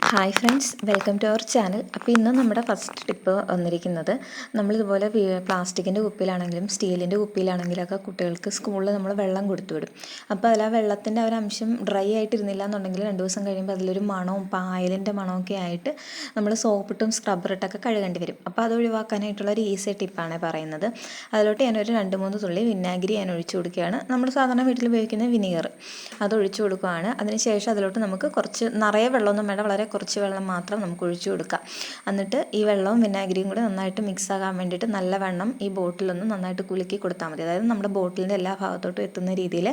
Hi friends welcome to our channel അപ്പോൾ ഇന്ന് നമ്മുടെ ഫസ്റ്റ് ടിപ്പ് വന്നിരിക്കുന്നത് നമ്മളിതുപോലെ പ്ലാസ്റ്റിക്കിന്റെ കുപ്പിയിലാണെങ്കിലും സ്റ്റീലിന്റെ കുപ്പിയിലാണെങ്കിലും ഒക്കെ കുട്ടികൾക്ക് സ്കൂളിൽ നമ്മൾ വെള്ളം കൊടുത്തു വിടും. അപ്പോൾ അതിൽ ആ വെള്ളത്തിന്റെ ഒരു അംശം ഡ്രൈ ആയിട്ടിരുന്നില്ല എന്നുണ്ടെങ്കിൽ രണ്ട് ദിവസം കഴിയുമ്പോൾ അതിലൊരു മണവും പായലിന്റെ മണമൊക്കെ ആയിട്ട് നമ്മൾ സോപ്പിട്ടും സ്ക്രബ്ബറിട്ടൊക്കെ കഴുകേണ്ടി വരും. അപ്പോൾ അത് ഒഴിവാക്കാനായിട്ടുള്ള ഒരു ഈസി ടിപ്പാണ് പറയുന്നത്. അതിലോട്ട് ഞാനൊരു രണ്ട് മൂന്ന് തുള്ളി വിനാഗിരി ഞാൻ ഒഴിച്ചു കൊടുക്കുകയാണ്. നമ്മൾ സാധാരണ വീട്ടിൽ ഉപയോഗിക്കുന്ന വിനീഗർ അത് ഒഴിച്ചു കൊടുക്കുകയാണ്. അതിനുശേഷം അതിലോട്ട് നമുക്ക് കുറച്ച് നിറയെ വെള്ളമൊന്നും വേണ്ട വളരെ കുറച്ച് വെള്ളം മാത്രം നമുക്ക് ഒഴിച്ചു കൊടുക്കാം. എന്നിട്ട് ഈ വെള്ളവും വിനാഗിരിയും കൂടി നന്നായിട്ട് മിക്സ് ആകാൻ വേണ്ടിയിട്ട് നല്ല വെണ്ണം ഈ ബോട്ടിലൊന്ന് നന്നായിട്ട് കുലുക്കി കൊടുത്താൽ മതി. അതായത് നമ്മുടെ ബോട്ടിലിന്റെ എല്ലാ ഭാഗത്തോട്ടും എത്തുന്ന രീതിയിൽ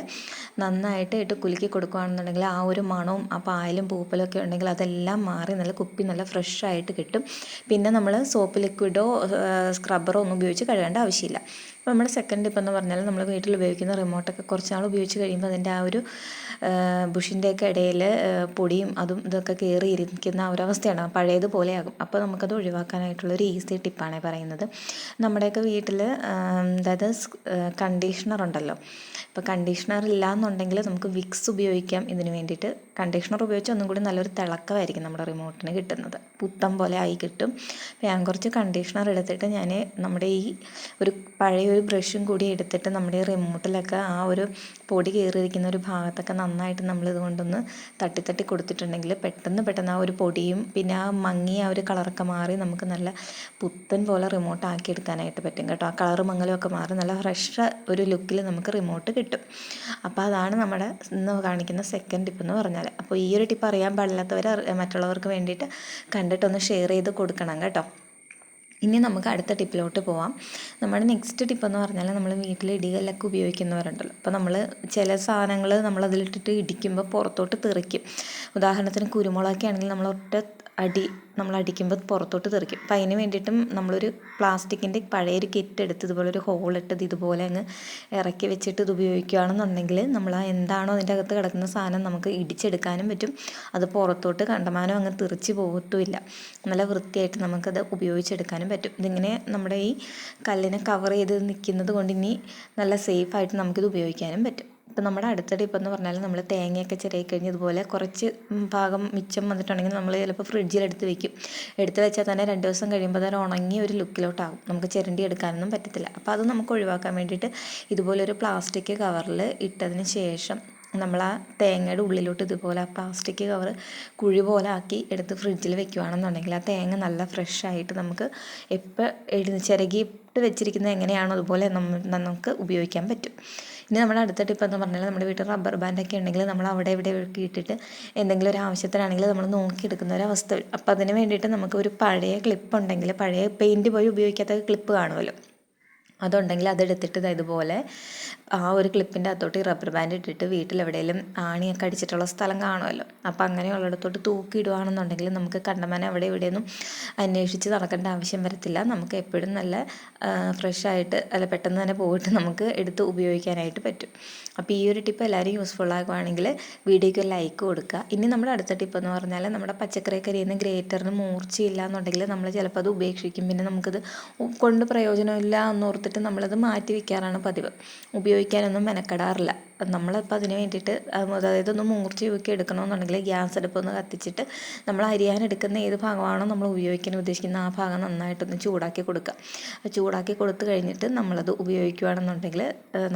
നന്നായിട്ട് ഇട്ട് കുലുക്കി കൊടുക്കുകയാണെന്നുണ്ടെങ്കിൽ ആ ഒരു മണവും ആ പായലും പൂപ്പലും ഒക്കെ ഉണ്ടെങ്കിൽ അതെല്ലാം മാറി നല്ല കുപ്പി നല്ല ഫ്രഷ് ആയിട്ട് കിട്ടും. പിന്നെ നമ്മൾ സോപ്പ് ലിക്വിഡോ സ്ക്രബ്ബറോ ഒന്നും ഉപയോഗിച്ച് കഴുകേണ്ട ആവശ്യമില്ല. അപ്പോൾ നമ്മുടെ സെക്കൻഡ് ടിപ്പ് എന്ന് പറഞ്ഞാൽ നമ്മൾ വീട്ടിൽ ഉപയോഗിക്കുന്ന റിമോട്ടൊക്കെ കുറച്ച് നാൾ ഉപയോഗിച്ച് കഴിയുമ്പോൾ അതിന്റെ ആ ഒരു ബുഷിന്റെയൊക്കെ ഇടയിൽ പൊടിയും അതും ഇതൊക്കെ കയറിയിരിക്കുന്ന ആ ഒരവസ്ഥയാണ് പഴയതുപോലെയാകും. അപ്പോൾ നമുക്കത് ഒഴിവാക്കാനായിട്ടുള്ളൊരു ഈസി ടിപ്പാണ് പറയുന്നത്. നമ്മുടെയൊക്കെ വീട്ടിൽ അതായത് കണ്ടീഷണർ ഉണ്ടല്ലോ. ഇപ്പോൾ കണ്ടീഷണർ ഇല്ല എന്നുണ്ടെങ്കിൽ നമുക്ക് വിക്സ് ഉപയോഗിക്കാം ഇതിന് വേണ്ടിയിട്ട്. കണ്ടീഷണർ ഉപയോഗിച്ച് ഒന്നും കൂടി നല്ലൊരു തിളക്കമായിരിക്കും നമ്മുടെ റിമോട്ടിന് കിട്ടുന്നത്. പുത്തം പോലെ ആയി കിട്ടും. ഞാൻ കുറച്ച് കണ്ടീഷണർ എടുത്തിട്ട് ഞാൻ നമ്മുടെ ഈ ഒരു പഴയ ഒരു ബ്രഷും കൂടി എടുത്തിട്ട് നമ്മുടെ റിമോട്ടിലൊക്കെ ആ ഒരു പൊടി കയറിയിരിക്കുന്ന ഒരു ഭാഗത്തൊക്കെ നന്നായിട്ട് നമ്മൾ ഇതുകൊണ്ടൊന്ന് തട്ടി തട്ടി കൊടുത്തിട്ടുണ്ടെങ്കിൽ പെട്ടെന്ന് പെട്ടെന്ന് ആ ഒരു പൊടിയും പിന്നെ ആ മങ്ങിയ ആ ഒരു കളറൊക്കെ മാറി നമുക്ക് നല്ല പുത്തൻ പോലെ റിമോട്ട് ആക്കി എടുക്കാനായിട്ട് പറ്റും കേട്ടോ. ആ കളർ മങ്ങലൊക്കെ മാറി നല്ല ഫ്രഷ് ഒരു ലുക്കിൽ നമുക്ക് റിമോട്ട് കിട്ടും. അപ്പോൾ അതാണ് നമ്മുടെ ഇന്ന് കാണിക്കുന്ന സെക്കൻഡ് ടിപ്പ് എന്ന് പറഞ്ഞാൽ അപ്പോൾ ഈ ഒരു ടിപ്പ് അറിയാൻ പാടില്ലാത്തവർ മറ്റുള്ളവർക്ക് വേണ്ടിയിട്ട് കണ്ടിട്ടൊന്ന് ഷെയർ ചെയ്ത് കൊടുക്കണം കേട്ടോ. ഇനി നമുക്ക് അടുത്ത ടിപ്പിലോട്ട് പോവാം. നമ്മുടെ നെക്സ്റ്റ് ടിപ്പ് എന്ന് പറഞ്ഞാൽ നമ്മൾ വീട്ടിൽ ഇടികല്ലൊക്കെ ഉപയോഗിക്കുന്നവരുണ്ടല്ലോ. അപ്പോൾ നമ്മൾ ചില സാധനങ്ങൾ നമ്മൾ അതിലിട്ടിട്ട് ഇടിക്കുമ്പോൾ പുറത്തോട്ട് തെറിക്കും. ഉദാഹരണത്തിന് കുരുമുളകൊക്കെ ആണെങ്കിൽ നമ്മൾ ഒറ്റ അടി നമ്മൾ അടിക്കുമ്പോൾ പുറത്തോട്ട് തെറിക്കും. അപ്പം അതിന് വേണ്ടിയിട്ടും നമ്മളൊരു പ്ലാസ്റ്റിക്കിന്റെ പഴയൊരു കിറ്റ് എടുത്ത് ഇതുപോലെ ഒരു ഹോൾ ഇട്ടത് ഇതുപോലെ അങ്ങ് ഇറക്കി വെച്ചിട്ട് ഇത് ഉപയോഗിക്കുകയാണെന്നുണ്ടെങ്കിൽ നമ്മൾ ആ എന്താണോ അതിന്റെ അകത്ത് കിടക്കുന്ന സാധനം നമുക്ക് ഇടിച്ചെടുക്കാനും പറ്റും. അത് പുറത്തോട്ട് കണ്ടമാനം അങ്ങ് തെറിച്ച് പോകത്തുമില്ല. നല്ല വൃത്തിയായിട്ട് നമുക്കത് ഉപയോഗിച്ചെടുക്കാനും പറ്റും. ഇതിങ്ങനെ നമ്മുടെ ഈ കല്ലിനെ കവർ ചെയ്ത് നിൽക്കുന്നത് കൊണ്ട് ഇനി നല്ല സേഫായിട്ട് നമുക്കിത് ഉപയോഗിക്കാനും പറ്റും. ഇപ്പം നമ്മുടെ അടുത്തടി ഇപ്പം എന്ന് പറഞ്ഞാൽ നമ്മൾ തേങ്ങയൊക്കെ ചിരകി കഴിഞ്ഞ് ഇതുപോലെ കുറച്ച് ഭാഗം മിച്ചം വന്നിട്ടുണ്ടെങ്കിൽ നമ്മൾ ചിലപ്പോൾ ഫ്രിഡ്ജിൽ എടുത്ത് വെക്കും. എടുത്ത് വെച്ചാൽ തന്നെ രണ്ട് ദിവസം കഴിയുമ്പോൾ തന്നെ ഉണങ്ങി ഒരു ലുക്കിലോട്ടാകും നമുക്ക് ചിരണ്ടി എടുക്കാനൊന്നും പറ്റത്തില്ല. അപ്പോൾ അത് നമുക്ക് ഒഴിവാക്കാൻ വേണ്ടിയിട്ട് ഇതുപോലൊരു പ്ലാസ്റ്റിക് കവറിൽ ഇട്ടതിന് ശേഷം നമ്മൾ ആ തേങ്ങയുടെ ഉള്ളിലോട്ട് ഇതുപോലെ ആ പ്ലാസ്റ്റിക് കവർ കുഴി പോലെ ആക്കി എടുത്ത് ഫ്രിഡ്ജിൽ വെക്കുകയാണെന്നുണ്ടെങ്കിൽ ആ തേങ്ങ നല്ല ഫ്രഷ് ആയിട്ട് നമുക്ക് എപ്പോൾ എഴുതി ചിരകിയിട്ട് വെച്ചിരിക്കുന്നത് എങ്ങനെയാണോ അതുപോലെ നമുക്ക് ഉപയോഗിക്കാൻ പറ്റും. ഇനി നമ്മുടെ അടുത്ത ടിപ്പ് എന്ന് പറഞ്ഞാൽ നമ്മുടെ വീട്ടിൽ റബ്ബർ ബാൻഡൊക്കെ ഉണ്ടെങ്കിൽ നമ്മൾ അവിടെ ഇവിടെ ഇട്ടിട്ട് എന്തെങ്കിലും ഒരു ആവശ്യത്തിനാണെങ്കിൽ നമ്മൾ നോക്കിയെടുക്കുന്ന ഒരു അവസ്ഥ അപ്പോൾ അതിന് വേണ്ടിയിട്ട് നമുക്ക് ഒരു പഴയ ക്ലിപ്പ് ഉണ്ടെങ്കിൽ പഴയ പെയിന്റ് പോയി ഉപയോഗിക്കാത്ത ക്ലിപ്പ് കാണുമല്ലോ. അതുണ്ടെങ്കിൽ അതെടുത്തിട്ട് ഇതുപോലെ ആ ഒരു ക്ലിപ്പിന്റെ അകത്തോട്ട് ഈ റബ്ബർ ബാൻഡ് ഇട്ടിട്ട് വീട്ടിലെവിടെയെങ്കിലും ആണിയൊക്കെ അടിച്ചിട്ടുള്ള സ്ഥലം കാണുമല്ലോ. അപ്പോൾ അങ്ങനെയുള്ളിടത്തോട്ട് തൂക്കി ഇടുകയാണെന്നുണ്ടെങ്കിൽ നമുക്ക് കണ്ടമാനം അവിടെ ഇവിടെയൊന്നും അന്വേഷിച്ച് നടക്കേണ്ട ആവശ്യം വരത്തില്ല. നമുക്ക് എപ്പോഴും നല്ല ഫ്രഷ് ആയിട്ട് അല്ല പെട്ടെന്ന് തന്നെ പോയിട്ട് നമുക്ക് എടുത്ത് ഉപയോഗിക്കാനായിട്ട് പറ്റും. അപ്പോൾ ഈ ഒരു ടിപ്പ് എല്ലാവരും യൂസ്ഫുൾ ആകുവാണെങ്കിൽ വീഡിയോയ്ക്ക് ലൈക്ക് കൊടുക്കുക. ഇനി നമ്മുടെ അടുത്ത ടിപ്പ് എന്ന് പറഞ്ഞാൽ നമ്മുടെ പച്ചക്കറി കരിയുന്ന ഗ്രേറ്ററിന് മൂർച്ചയില്ല എന്നുണ്ടെങ്കിൽ നമ്മൾ ചിലപ്പോൾ അത് ഉപേക്ഷിക്കും. പിന്നെ നമുക്കത് കൊണ്ട് പ്രയോജനമില്ല എന്നോർത്തിട്ട് നമ്മളത് മാറ്റി വയ്ക്കാറാണ് പതിവ്. ഉപയോഗിക്കാനൊന്നും മെനക്കെടാറില്ല. നമ്മളിപ്പോൾ അതിന് വേണ്ടിയിട്ട് അതായത് ഒന്ന് മൂർച്ച ഒക്കെ എടുക്കണമെന്നുണ്ടെങ്കിൽ ഗ്യാസ് അടുപ്പൊന്ന് കത്തിച്ചിട്ട് നമ്മൾ അരിയാൻ എടുക്കുന്ന ഏത് ഭാഗമാണോ നമ്മൾ ഉപയോഗിക്കാൻ ഉദ്ദേശിക്കുന്ന ആ ഭാഗം നന്നായിട്ടൊന്ന് ചൂടാക്കി കൊടുക്കുക. ചൂടാക്കി കൊടുത്തു കഴിഞ്ഞിട്ട് നമ്മളത് ഉപയോഗിക്കുകയാണെന്നുണ്ടെങ്കിൽ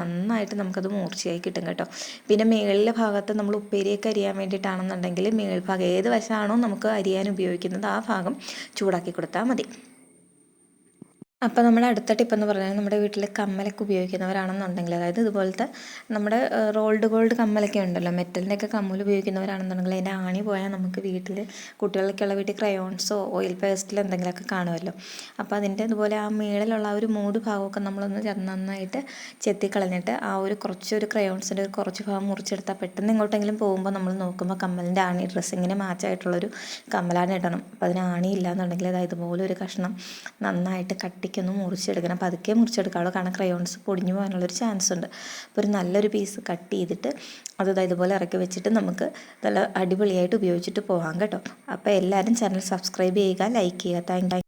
നന്നായിട്ട് നമുക്കത് മൂർച്ചയായി കിട്ടും കേട്ടോ. പിന്നെ മേളിലെ ഭാഗത്ത് നമ്മൾ ഉപ്പേരിയൊക്കെ അരിയാൻ വേണ്ടിയിട്ടാണെന്നുണ്ടെങ്കിൽ മേൽഭാഗം ഏത് വശമാണോ നമുക്ക് അരിയാൻ ഉപയോഗിക്കുന്നത് ആ ഭാഗം ചൂടാക്കി കൊടുത്താൽ മതി. അപ്പോൾ നമ്മുടെ അടുത്ത ടിപ്പ് എന്ന് പറഞ്ഞാൽ നമ്മുടെ വീട്ടിൽ കമ്മലൊക്കെ ഉപയോഗിക്കുന്നവരാണെന്നുണ്ടെങ്കിൽ അതായത് ഇതുപോലത്തെ നമ്മുടെ റോൾഡ് ഗോൾഡ് കമ്മലൊക്കെ ഉണ്ടല്ലോ മെറ്റലിന്റെയൊക്കെ കമ്മൽ ഉപയോഗിക്കുന്നവരാണെന്നുണ്ടെങ്കിൽ അതിന്റെ ആണി പോയാൽ നമുക്ക് വീട്ടിൽ കുട്ടികൾക്കുള്ള വീട്ടിൽ ക്രയോൺസോ ഓയിൽ പേസ്റ്റിലോ എന്തെങ്കിലുമൊക്കെ കാണുമല്ലോ. അപ്പോൾ അതിന്റെ ഇതുപോലെ ആ മേളിലുള്ള ആ ഒരു മൂട് ഭാഗമൊക്കെ നമ്മളൊന്ന് നന്നായിട്ട് ചെത്തിക്കളഞ്ഞിട്ട് ആ ഒരു കുറച്ചൊരു ക്രയോൺസിന്റെ ഒരു കുറച്ച് ഭാഗം മുറിച്ചെടുത്താൽ പെട്ടെന്ന് ഇങ്ങോട്ടെങ്കിലും പോകുമ്പോൾ നമ്മൾ നോക്കുമ്പോൾ കമ്മലിന്റെ ആണി ഡ്രസ്സിങ്ങിന് മാച്ചായിട്ടുള്ളൊരു കമ്മലാണ് ഇടണം. അപ്പോൾ അതിന് ആണി ഇല്ല എന്നുണ്ടെങ്കിൽ അതായത് ഇതുപോലെ ഒരു കഷ്ണം നന്നായിട്ട് കട്ടി ഒന്ന് മുറിച്ചെടുക്കണം. പതുക്കെ മുറിച്ചെടുക്കാനുള്ള കാരണം ക്രയോൺസ് പൊടിഞ്ഞു പോകാനുള്ളൊരു ചാൻസ് ഉണ്ട്. അപ്പോൾ ഒരു നല്ലൊരു പീസ് കട്ട് ചെയ്തിട്ട് അത് ഇതുപോലെ ഇറക്കി വെച്ചിട്ട് നമുക്ക് നല്ല അടിപൊളിയായിട്ട് ഉപയോഗിച്ചിട്ട് പോകാം കേട്ടോ. അപ്പോൾ എല്ലാവരും ചാനൽ സബ്സ്ക്രൈബ് ചെയ്യുക ലൈക്ക് ചെയ്യുക. താങ്ക്